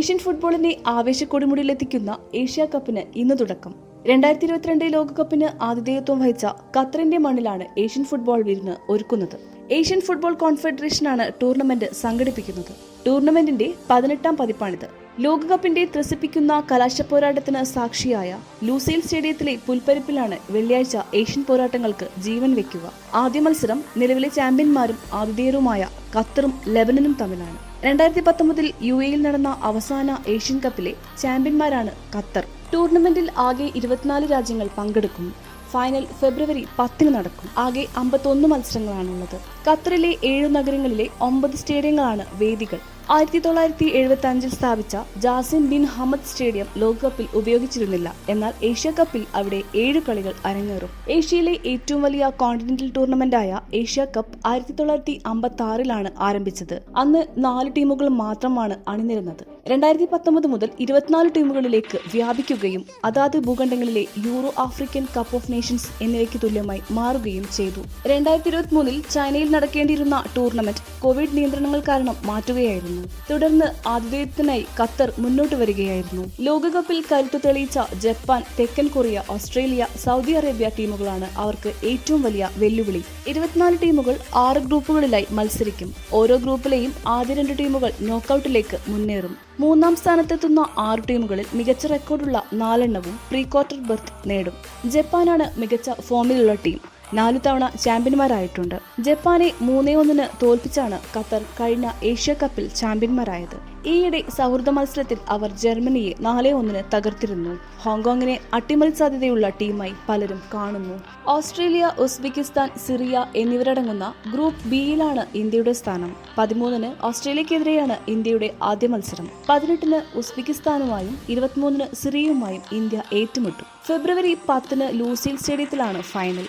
Asian ഫുട്ബോളിനെ ആവേശക്കൊടിമുടിയിലെത്തിക്കുന്ന Asia കപ്പിന് ഇന്ന് തുടക്കം. രണ്ടായിരത്തി ഇരുപത്തിരണ്ട് ലോകകപ്പിന് ആതിഥേയത്വം വഹിച്ച ഖത്തറിന്റെ മണ്ണിലാണ് ഏഷ്യൻ ഫുട്ബോൾ വിരുന്ന് ഒരുക്കുന്നത്. ഏഷ്യൻ ഫുട്ബോൾ കോൺഫെഡറേഷനാണ് ടൂർണമെന്റ് സംഘടിപ്പിക്കുന്നത്. ടൂർണമെന്റിന്റെ പതിനെട്ടാം പതിപ്പാണിത്. ലോകകപ്പിന്റെ ത്രസിപ്പിക്കുന്ന കലാശപ്പോരാട്ടത്തിന് സാക്ഷിയായ ലൂസൈൽ സ്റ്റേഡിയത്തിലെ പുൽപ്പരിപ്പിലാണ് വെള്ളിയാഴ്ച ഏഷ്യൻ പോരാട്ടങ്ങൾക്ക് ജീവൻ വെക്കുക. ആദ്യ മത്സരം നിലവിലെ ചാമ്പ്യന്മാരും ആതിഥേയരുമായ ഖത്തറും ലെബനനും തമ്മിലാണ്. രണ്ടായിരത്തി പത്തൊമ്പതിൽ യു എയിൽ നടന്ന അവസാന ഏഷ്യൻ കപ്പിലെ ചാമ്പ്യന്മാരാണ് ഖത്തർ. ടൂർണമെന്റിൽ ആകെ ഇരുപത്തിനാല് രാജ്യങ്ങൾ പങ്കെടുക്കും. ഫൈനൽ ഫെബ്രുവരി പത്തിന് നടക്കും. ആകെ അമ്പത്തൊന്ന് മത്സരങ്ങളാണുള്ളത്. ഖത്തറിലെ ഏഴ് നഗരങ്ങളിലെ ഒമ്പത് സ്റ്റേഡിയങ്ങളാണ് വേദികൾ. ആയിരത്തി തൊള്ളായിരത്തി എഴുപത്തി അഞ്ചിൽ സ്ഥാപിച്ച ജാസിം ബിൻ ഹമദ് സ്റ്റേഡിയം ലോകകപ്പിൽ ഉപയോഗിച്ചിരുന്നില്ല. എന്നാൽ ഏഷ്യ കപ്പിൽ അവിടെ ഏഴ് കളികൾ അരങ്ങേറും. ഏഷ്യയിലെ ഏറ്റവും വലിയ കോണ്ടിനെന്റൽ ടൂർണമെന്റായ ഏഷ്യ കപ്പ് ആയിരത്തി തൊള്ളായിരത്തി അമ്പത്തി ആറിലാണ് ആരംഭിച്ചത്. അന്ന് നാല് ടീമുകൾ മാത്രമാണ് അണിനിരുന്നത്. രണ്ടായിരത്തി പത്തൊമ്പത് മുതൽ ഇരുപത്തിനാല് ടീമുകളിലേക്ക് വ്യാപിക്കുകയും അതാത് ഭൂഖണ്ഡങ്ങളിലെ Euro African Cup of Nations എന്നിവയ്ക്ക് തുല്യമായി മാറുകയും ചെയ്തു. രണ്ടായിരത്തി ഇരുപത്തി മൂന്നിൽ ചൈനയിൽ നടക്കേണ്ടിയിരുന്ന ടൂർണമെന്റ് കോവിഡ് നിയന്ത്രണങ്ങൾ കാരണം മാറ്റുകയായിരുന്നു. തുടർന്ന് ആതിഥേയത്തിനായി ഖത്തർ മുന്നോട്ട് വരികയായിരുന്നു. ലോകകപ്പിൽ കരുത്തു തെളിയിച്ച ജപ്പാൻ തെക്കൻ കൊറിയ ഓസ്ട്രേലിയ സൗദി അറേബ്യ ടീമുകളാണ് അവർക്ക് ഏറ്റവും വലിയ വെല്ലുവിളി. ഇരുപത്തിനാല് ടീമുകൾ ആറ് ഗ്രൂപ്പുകളിലായി മത്സരിക്കും. ഓരോ ഗ്രൂപ്പിലെയും ആദ്യ രണ്ട് ടീമുകൾ നോക്കൌട്ടിലേക്ക് മുന്നേറും. മൂന്നാം സ്ഥാനത്തെത്തുന്ന ആറ് ടീമുകളിൽ മികച്ച റെക്കോർഡുള്ള നാലെണ്ണവും പ്രീ ക്വാർട്ടർ ബർത്ത് നേടും. ജപ്പാനാണ് മികച്ച ഫോമിലുള്ള ടീം. നാലു തവണ ചാമ്പ്യന്മാരായിട്ടുണ്ട്. ജപ്പാനെ മൂന്നേ ഒന്നിന് തോൽപ്പിച്ചാണ് ഖത്തർ കഴിഞ്ഞ ഏഷ്യ കപ്പിൽ ചാമ്പ്യന്മാരായത്. ഈയിടെ സൗഹൃദ മത്സരത്തിൽ അവർ ജർമ്മനിയെ നാലേ ഒന്നിന് തകർത്തിരുന്നു. ഹോങ്കോങ്ങിനെ അട്ടിമറി സാധ്യതയുള്ള ടീമായി പലരും കാണുന്നു. ഓസ്ട്രേലിയ ഉസ്ബെക്കിസ്ഥാൻ സിറിയ എന്നിവരടങ്ങുന്ന ഗ്രൂപ്പ് ബിയിലാണ് ഇന്ത്യയുടെ സ്ഥാനം. പതിമൂന്നിന് ഓസ്ട്രേലിയക്കെതിരെയാണ് ഇന്ത്യയുടെ ആദ്യ മത്സരം. പതിനെട്ടിന് ഉസ്ബെക്കിസ്ഥാനുമായും ഇരുപത്തിമൂന്നിന് സിറിയയുമായും ഇന്ത്യ ഏറ്റുമുട്ടും. ഫെബ്രുവരി പത്തിന് ലൂസിൽ സ്റ്റേഡിയത്തിലാണ് ഫൈനൽ.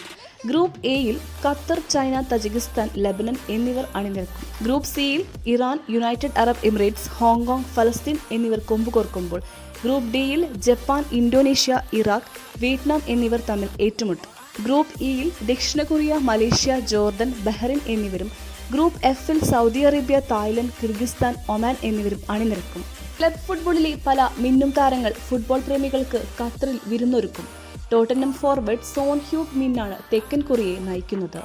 ഗ്രൂപ്പ് എയിൽ ഖത്തർ ചൈന തജിക്കിസ്ഥാൻ ലബനൻ എന്നിവർ അണിനിരക്കും. ഗ്രൂപ്പ് സിയിൽ Iran United Arab Emirates Hong Kong ഫലസ്തീൻ എന്നിവർ കൊമ്പുകോർക്കുമ്പോൾ ഗ്രൂപ്പ് ഡിയിൽ ജപ്പാൻ ഇന്തോനേഷ്യ ഇറാഖ് വിയറ്റ്നാം എന്നിവർ തമ്മിൽ ഏറ്റുമുട്ടും. ഗ്രൂപ്പ് ഇയിൽ ദക്ഷിണ കൊറിയ മലേഷ്യ ജോർദൻ ബഹ്റിൻ എന്നിവരും ഗ്രൂപ്പ് എഫിൽ Saudi Arabia Thailand Kyrgyzstan Oman എന്നിവരും അണിനിരക്കും. ക്ലബ് ഫുട്ബോളിലെ പല മിന്നും താരങ്ങൾ ഫുട്ബോൾ പ്രേമികൾക്ക് ഖത്തറിൽ വിരുന്നൊരുക്കും. ടോട്ടനം ഫോർവേഡ് സോൺ ഹ്യൂബ് മിന്നാണ് തെക്കൻ കൊറിയയെ നയിക്കുന്നത്.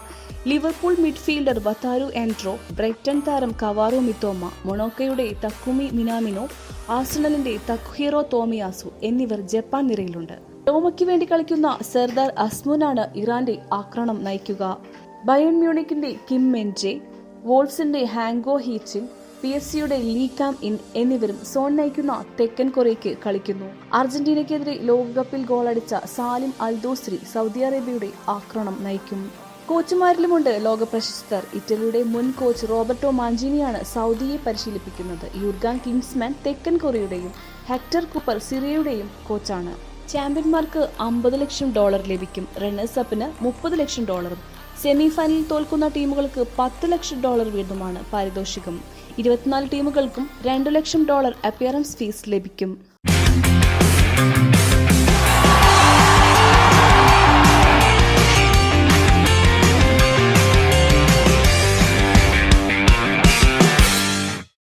Liverpool midfielder Wataru Endo Brighton താരം കവാറോ മിത്തോമ മൊണോക്കയുടെ തക്കുമി മിനാമിനോ ആഴ്സണലിന്റെ തക്കുഹീറോ തോമിയാസു എന്നിവർ ജപ്പാൻ നിരയിലുണ്ട്. ടോമയ്ക്ക് വേണ്ടി കളിക്കുന്ന സർദാർ അസ്മുനാണ് ഇറാന്റെ ആക്രമണം നയിക്കുക. ബയൺ മ്യൂണിക്കിന്റെ കിം മെൻജെ വോൾസിന്റെ ഹാങ്കോ ഹീച്ചിൻ പി എസ് സിയുടെ ലീ കാം ഇൻ എന്നിവരും സോൺ നയിക്കുന്ന തെക്കൻ കൊറിയയ്ക്ക് കളിക്കുന്നു. അർജന്റീനയ്ക്കെതിരെ ലോകകപ്പിൽ ഗോളടിച്ച സാലിം അൽദോസ്രി സൗദി അറേബ്യയുടെ ആക്രമണം നയിക്കും. കോച്ചുമാരിലുമുണ്ട് ലോക പ്രശസ്തർ. ഇറ്റലിയുടെ മുൻ കോച്ച് റോബർട്ടോ മാഞ്ചിനിയാണ് സൗദിയെ പരിശീലിപ്പിക്കുന്നത്. യുർഗാൻ കിങ്സ്മാൻ തെക്കൻ കൊറിയയുടെയും ഹെക്ടർ കൂപ്പർ സിറിയയുടെയും കോച്ചാണ്. ചാമ്പ്യന്മാർക്ക് അമ്പത് ലക്ഷം ഡോളർ ലഭിക്കും. റണ്ണേഴ്സ് അപ്പിന് മുപ്പത് ലക്ഷം ഡോളറും സെമി ഫൈനലിൽ തോൽക്കുന്ന ടീമുകൾക്ക് പത്ത് ലക്ഷം ഡോളർ വീതമാണ് പാരിതോഷികം. ഇരുപത്തിനാല് ടീമുകൾക്കും രണ്ടു ലക്ഷം ഡോളർ അപ്പിയറൻസ് ഫീസ് ലഭിക്കും.